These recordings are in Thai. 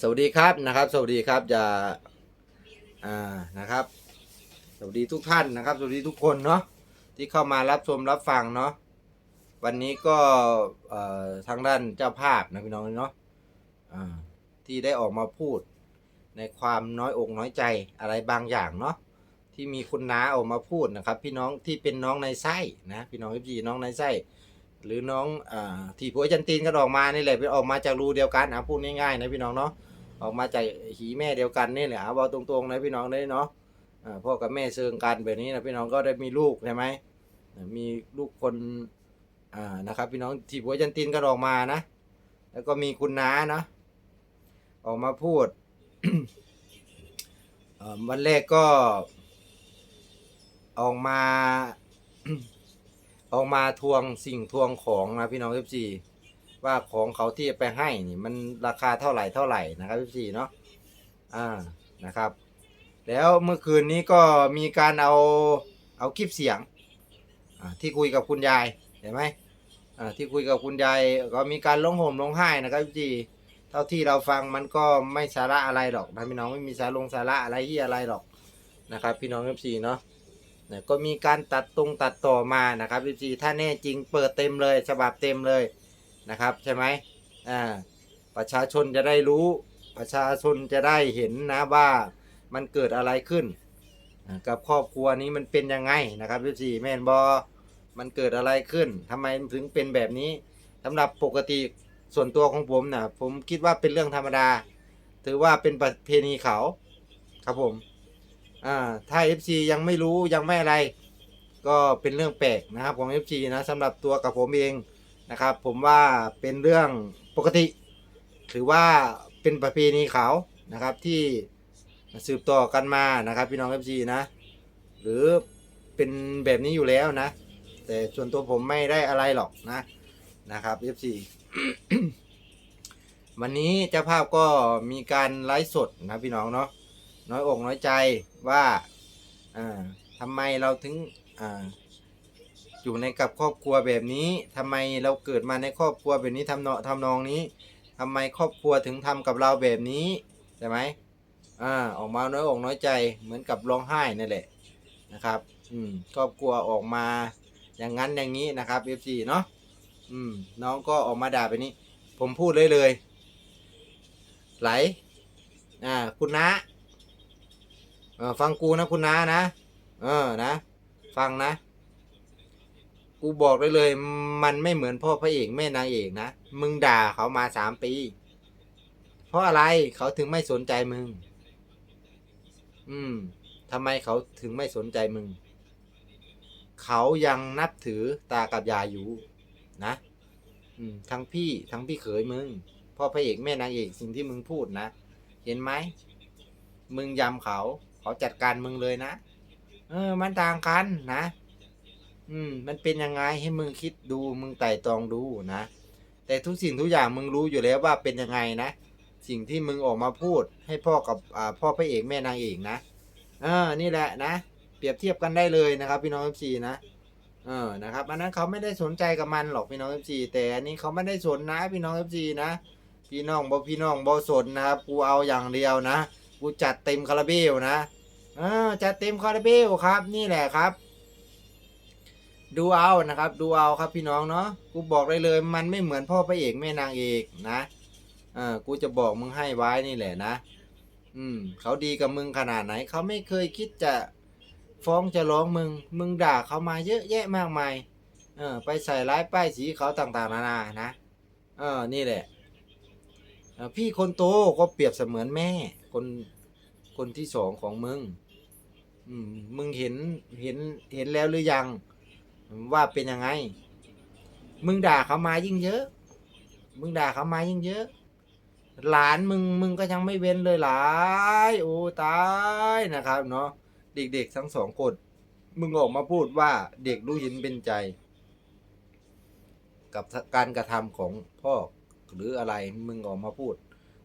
สวัสดีครับนะครับ สวัสดีครับจะอ่านะครับ สวัสดีทุกท่านนะครับ สวัสดีทุกคนเนาะที่เข้ามารับชมรับฟังเนาะวันนี้ก็ทางด้านเจ้าภาพนะพี่น้องเนาะที่ได้ออกมาพูดในความน้อยอกน้อยใจอะไรบางอย่างเนาะที่มีคุณน้าออกมาพูดนะครับ พี่น้องที่เป็นน้องในไส้นะพี่น้องพี่น้องในไส้ หรือน้องอที่ผัวจันตีนกันออกมานี่แหละเป็นออกมาจากรูเดียวกันอะพูดง่ายๆนะพี่น้องเนาะออกมาจากหีแม่เดียวกันนี่แหละเอาบอกตรงๆนะพี่น้องได้เนาะพ่อกับแม่เชิงกันแบบนี้นะพี่น้องก็ได้มีลูกใช่ไหมมีลูกคนอ่านะครับ พี่น้องที่ผัวจันตีนกันออกมานะ แล้วก็มีคุณน้าเนาะออกมาพูดวันแรกก็ออกมา ออกมาทวงสิ่งทวงของนะพี่น้องเอฟซีว่าของเขาที่ไปให้นี่มันราคาเท่าไหร่เท่าไหร่นะครับเอฟซีเนาะอ่านะครับ แล้วเมื่อคืนนี้ก็มีการเอาเอาคลิปเสียงที่คุยกับคุณยายเห็นไหมที่คุยกับคุณยายก็มีการร้องห่มร้องไห้นะครับเอฟซีเท่าที่เราฟังมันก็ไม่สาระอะไรหรอกนะพี่น้องไม่มีสาลงสาระอะไรที่อะไรหรอกนะครับ พี่น้องเอฟซีเนาะ นะก็มีการตัดตรงตัดต่อมานะครับพี่จีถ้าแน่จริงเปิดเต็มเลยฉบับเต็มเลยนะครับใช่ไหมอ่าประชาชนจะได้รู้ประชาชนจะได้เห็นนะว่ามันเกิดอะไรขึ้น กับครอบครัวนี้มันเป็นยังไงนะครับพี่จีแม่นบอมันเกิดอะไรขึ้นทำไมถึงเป็นแบบนี้สำหรับปกติส่วนตัวของผมนะผมคิดว่าเป็นเรื่องธรรมดา ถือว่าเป็นประเพณีเขาครับผม อ่าถ้า FC ยังไม่รู้ยังไม่อะไร ก็เป็นเรื่องแปลกนะครับของ FC นะสำหรับตัวกับผมเองนะครับ ผมว่าเป็นเรื่องปกติ ถือว่าเป็นประเพณีเขานะครับที่สืบต่อกันมานะครับ พี่น้อง FC นะ หรือเป็นแบบนี้อยู่แล้วนะ แต่ส่วนตัวผมไม่ได้อะไรหรอกนะนะครับ FC วันนี้เจ้าภาพก็มีการไลฟ์สดนะพี่น้องเนาะน้อยอกน้อยใจ ว่าทำไมเราถึงออยู่ในกับครอบครัวแบบนี้ทำไมเราเกิดมาในครอบครัวแบบนี้ทำเนาะทำนองนี้ทำไมครอบครัวถึงทำกับเราแบบนี้ใช่ไหมอ่าออกมาน้อยอกน้อยใจเหมือนกับร้องไห้นั่นแหละนะครับ อืมครอบครัวออกมาอย่างนั้นอย่างนี้นะครับ FC เนาะอืมน้องก็ออกมาด่าไปนี้ ผมพูดเลยเลย ไหลอ่าคุณนะ เออฟังกูนะคุณน้านะ เออนะ ฟังนะ กูบอกได้เลย มันไม่เหมือนพ่อพระเอกแม่นางเอกนะ มึงด่าเขามาสามปี เพราะอะไรเขาถึงไม่สนใจมึง อืมทำไมเขาถึงไม่สนใจมึง เขายังนับถือตากับยายอยู่ นะอืมทั้งพี่ทั้งพี่เขยมึงพ่อพระเอกแม่นางเอกสิ่งที่มึงพูดนะ เห็นไหม มึงยำเขา เขาจัดการมึงเลยนะ เออ มันต่างกันนะ อืม มันเป็นยังไงให้มึงคิดดู มึงไต่ตรองดูนะ แต่ทุกสิ่งทุกอย่างมึงรู้อยู่แล้วว่าเป็นยังไงนะ สิ่งที่มึงออกมาพูด ให้พ่อกับอ่าพ่อพระเอกแม่นางเอกนะ เออ นี่แหละนะ เปรียบเทียบกันได้เลยนะครับ พี่น้องเอฟซีนะ เออ นะครับ อันนั้นเขาไม่ได้สนใจกับมันหรอกพี่น้องเอฟซีแต่อันนี้เขาไม่ได้สนนะ พี่น้องเอฟซีนะ พี่น้องบ่พี่น้องบ่สนนะครับ กูเอาอย่างเดียวนะ กูจัดเต็มคาราเบลนะเออจัดเต็มคาราเบลครับนี่แหละครับ ดูเอานะครับ ดูเอาครับพี่น้องเนาะกูบอกได้เลยมันไม่เหมือนพ่อพระเอกแม่นางเอกนะเออกูจะบอกมึงให้ไว้นี่แหละนะ อืมเขาดีกับมึงขนาดไหนเขาไม่เคยคิดจะฟ้องจะร้องมึง มึงด่าเขามาเยอะแยะมากมาย เออ ไปใส่ร้ายป้ายสีเขาต่างๆ นานา นะ เออ นี่แหละ พี่คนโตก็เปรียบเสมือนแม่ คนคนที่สองของมึงอืมมึงเห็นเห็นเห็นแล้วหรือยัง ว่าเป็นยังไง มึงด่าเขามายิ่งเยอะ มึงด่าเขามายิ่งเยอะ หลานมึงมึงก็ยังไม่เว้นเลยหลายโอ้ตายนะครับเนาะเด็กๆทั้งสองคนมึงออกมาพูดว่าเด็กรู้เห็นเป็นใจ กับการกระทำของพ่อหรืออะไรมึงออกมาพูด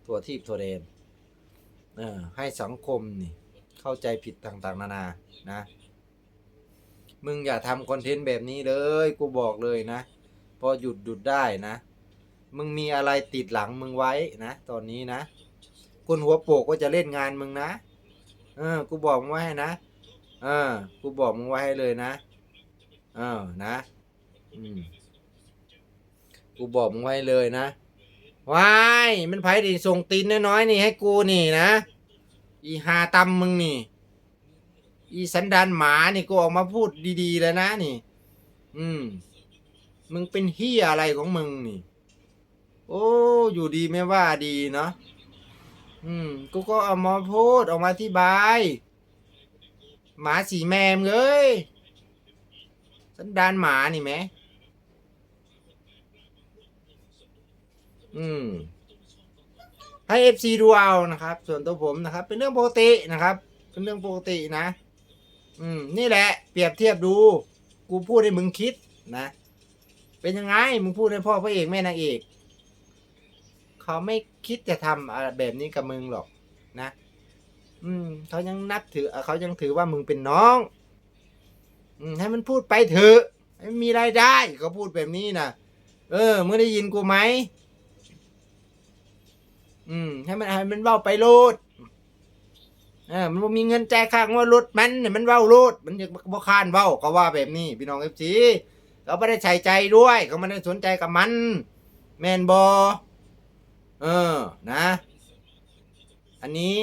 ตัวทีบตัวเดน เออให้สังคมนี่ เข้าใจผิดต่างๆ นานานะ มึงอย่าทำคอนเทนต์แบบนี้เลย กูบอกเลยนะ พอหยุดหยุดได้นะ มึงมีอะไรติดหลังมึงไว้นะ ตอนนี้นะคนหัวโปกก็จะเล่นงานมึงนะ เออ กูบอกมึงไว้ให้นะ เออ กูบอกมึงไว้ให้เลยนะ เออ นะ อืม กูบอกมึงไว้เลยนะ ว้ายมันไผดิส่งตีนน้อยๆนี่ให้กูนี่นะ อีหาตำมึงนี่ อีสันดานหมานี่กูออกมาพูดดีๆแล้วนะนี่ อืม มึงเป็นเฮียอะไรของมึงนี่ โอ้อยู่ดีไม่ว่าดีเนาะอืม กูก็เอามาพูดออกมาอธิบาย หมาสีแมมเอ้ยสันดานหมานี่แหม อืม ให้เอฟซีดูเอานะครับ ส่วนตัวผมนะครับ เป็นเรื่องปกตินะครับ เป็นเรื่องปกตินะ อืม นี่แหละ เปรียบเทียบดู กูพูดให้มึงคิดนะ เป็นยังไง มึงพูดให้พ่อพระเอกแม่นางเอก เขาไม่คิดจะทำอะไรแบบนี้กับมึงหรอกนะ อืม เขายังนับถือ เขายังถือว่ามึงเป็นน้อง อืม ให้มันพูดไปเถอะ ให้มีรายได้ เขาพูดแบบนี้นะเออมึงได้ยินกูไหม อืมให้มันให้มันเว้าไปโลดเออมันบ่มีเงินจ่ายค่างว่ารถมันเนี่ยมันเว้าโลดมันยังบ่คานเว้าเขาว่าแบบนี้ พี่น้องเอฟซีเขาไม่ได้ใส่ใจด้วยเขาไม่ได้สนใจกับมัน แมนบอเออนะ อันนี้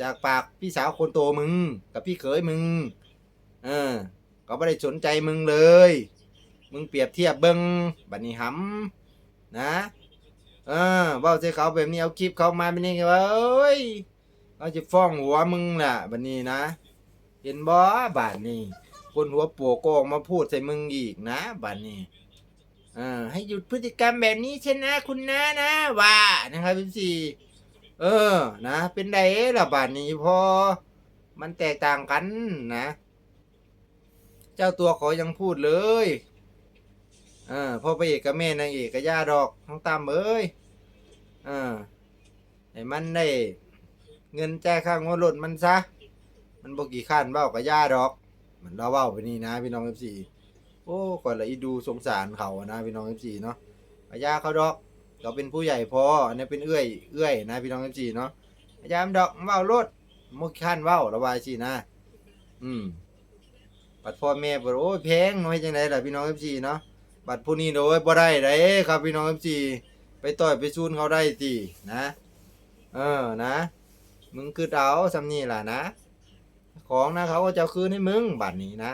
จากปากพี่สาวคนโตมึง กับพี่เขยมึง เออเขาไม่ได้สนใจมึงเลย มึงเปรียบเทียบเบิงบัดนี้หำนะ เออเว่าใส่เขาแบบนี้เอาคลิปเขามาเป็นยังไงวะเอ้ยเขาจะฟ้องหัวมึงน่ะบัดนี้นะ เห็นบ่บาดนี้ คนหัวโปกก็ออกมาพูดใส่มึงอีกนะบาดนี้เออให้หยุดพฤติกรรมแบบนี้เช่นนะคุณนะนะว่านะครับพี่สี่เออ นะ เป็นไดล่ะบาดนี้พอ มันแตกต่างกันนะ เจ้าตัวเขายังพูดเลย อพ่อพระเอกกับแม่นางเอกกับย่าดอกทั้งตามเอ้ยเออให้มันได้เงินแจ้ายค่างวดรถมันซะ มันบอกกี่ขั้นเบ้ากับย่าดอก มันเราเว้าไปนี่นะพี่น้องเอฟซีโอ้ก่อนละอีดูสงสารเขาอะนะพี่น้องเอฟซีเนาะอาญาเขาดอก เราเป็นผู้ใหญ่พออันนี้เป็นเอื้อยเอื้อยนะพี่น้องเอฟซีเนาะอาญามดอกเว้ารถมุกขั้นเว้าระบายสินะ อืมบัดพ่อแม่บอกโอ้ยแพงน้อยจังไดล่ะพี่น้องเอฟซีเนาะ บัดผู้นี้โดยบ่ได้เด้ครับพี่น้องเอฟซีไปต่อยไปซูนเขาได้สินะ เออนะ มึงคือเอาสำนี่ล่ะนะ ของนะเขาก็จะคืนให้มึงบัตรนี้นะ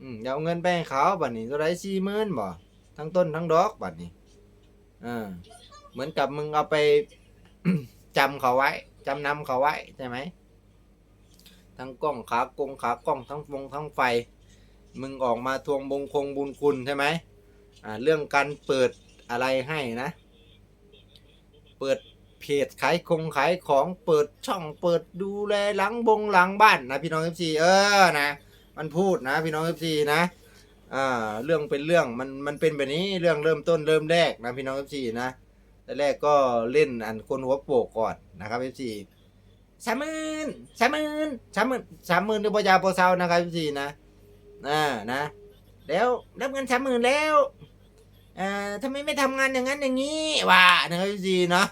อืมอย่าเอาเงินไปให้เขาบัตรนี้เท่าไรสี่หมื่นบ่ทั้งต้นทั้งดอกบัตรนี้อ่าเหมือนกับมึงเอาไปจำเขาไว้จำนำเขาไว้ใช่ไหมทั้งกล้องขากงขากล้องทั้งวงทั้งไฟ มึงออกมาทวงบงคงบุญคุณใช่ไหมอ่าเรื่องการเปิดอะไรให้นะ เปิดเพจขายคงขายของเปิดช่องเปิดดูแลหลังบงหลังบ้านนะพี่น้องเอฟซีเออนะ มันพูดนะพี่น้องเอฟซีนะอ่าเรื่องเป็นเรื่องมันมันเป็นแบบนี้เรื่องเริ่มต้นเริ่มแรกนะพี่น้องเอฟซีนะแต่แรกก็เล่นอันคนหัวโปกก่อนนะครับเอฟซีสามหมื่นสามหมื่นสามหมื่นสามหมื่นเดือนยาโปรเซานะครับเอฟซีนะ อ่านะ แล้วรับเงินสามหมื่นแล้วเอ่าทำไมไม่ทำงานอย่างนั้นอย่างนี้ว่านะครับเอฟซีเนาะ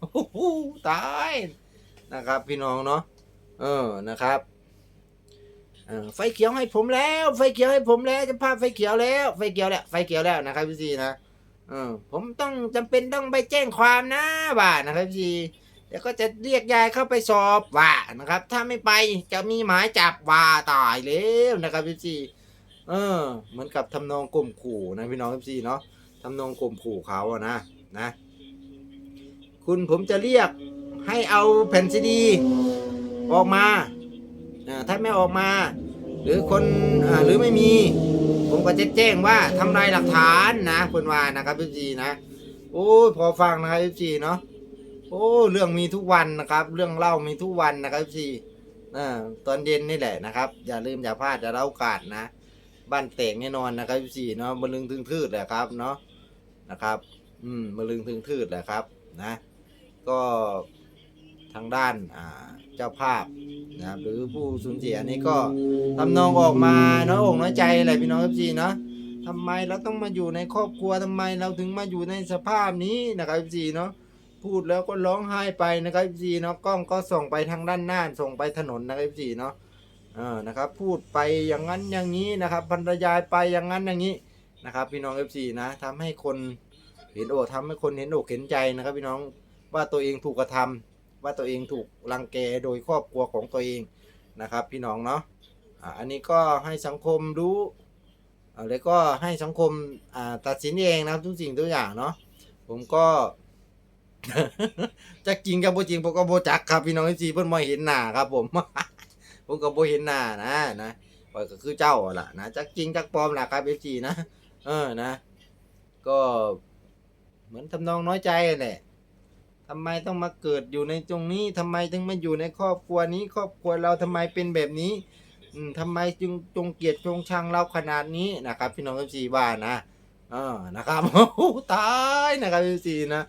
โอ้โหตายนะครับ พี่น้องเนาะเออนะครับเออไฟเขียวให้ผมแล้ว ไฟเขียวให้ผมแล้วจะพาไฟเขียวแล้วไฟเขียวแล้วไฟเขียวแล้วนะครับพี่ซีนะเออผมต้องจำเป็นต้องไปแจ้งความนะว่านะครับพี่ซีเดี๋ยวก็จะเรียกยายเข้าไปสอบว่านะครับ ถ้าไม่ไปจะมีหมายจับว่าตายแล้วนะครับพี่ซี เออเหมือนกับทำนองกลมขู่นะพี่น้องพี่ซีเนาะทำนองกลมขู่เขาอะนะนะ คุณผมจะเรียกให้เอาแผ่นซีดี ออกมาถ้าไม่ออกมา หรือคนอหรือไม่มี ผมก็จะแจ้งว่าทำลายหลักฐานนะคุณว่านะครับพี่จีนะโอ้ยพอฟังนะครับพี่จีเนาะโอ้เรื่องมีทุกวันนะครับ เรื่องเล่ามีทุกวันนะครับพี่จีอ่าตอนเย็นนี่แหละนะครับ อย่าลืมอย่าพลาดอย่าเล่าโอกาสนะ บ้านแตกแน่นอนนะครับพี่จีเนาะมะลึงถึงทืดแหละครับเนาะนะครับ อืมมะลึงถึงทืดแหละครับนะ ก็ทางด้านอ่าเจ้าภาพนะครับหรือผู้สูญเสียนี่ก็ทำนองออกมาน้อยอกน้อยใจอะไรพี่น้องเอฟซีเนาะทำไมเราต้องมาอยู่ในครอบครัวทำไมเราถึงมาอยู่ในสภาพนี้นะครับเอฟซีเนาะพูดแล้วก็ร้องไห้ไปนะครับพี่เนาะกล้องก็ส่งไปทางด้านหน้าส่งไปถนนนะครับพี่เนาะ เออนะครับพูดไปอย่างนั้นอย่างนี้นะครับบรรยายไปอย่างนั้นอย่างนี้นะครับพี่น้องเอฟซีนะทำให้คนเห็นอกทำให้คนเห็นอกเห็นใจนะครับ พี่น้องว่าตัวเองถูกกระทำว่าตัวเองถูกรังแกโดยครอบครัวของตัวเองนะครับ พี่น้องเนาะอันนี้ก็ให้สังคมรู้แล้วก็ให้สังคมตัดสินเองนะครับทุกสิ่งทุกอย่างเนาะผมก็จะจริงกับบ่จริงผมก็โบจักครับพี่น้องที่เพิ่นบ่เห็นหน้าครับผม ผมก็บ่เห็นหน้านะนะข้อยก็คือเจ้าล่ะนะจักจริงจักปลอมล่ะครับ FC นะเออนะ ก็เหมือนทำนองน้อยใจแหละทำไมต้องมาเกิดอยู่ในตรงนี้ทำไมถึงมาอยู่ในครอบครัวนี้ ครอบครัวเราทำไมเป็นแบบนี้อืมทำไมจึงจงเกลียดจงชังเราขนาดนี้นะครับ พี่น้อง FC ว่านะเออนะครับโอ้ตายนะครับ FC นะ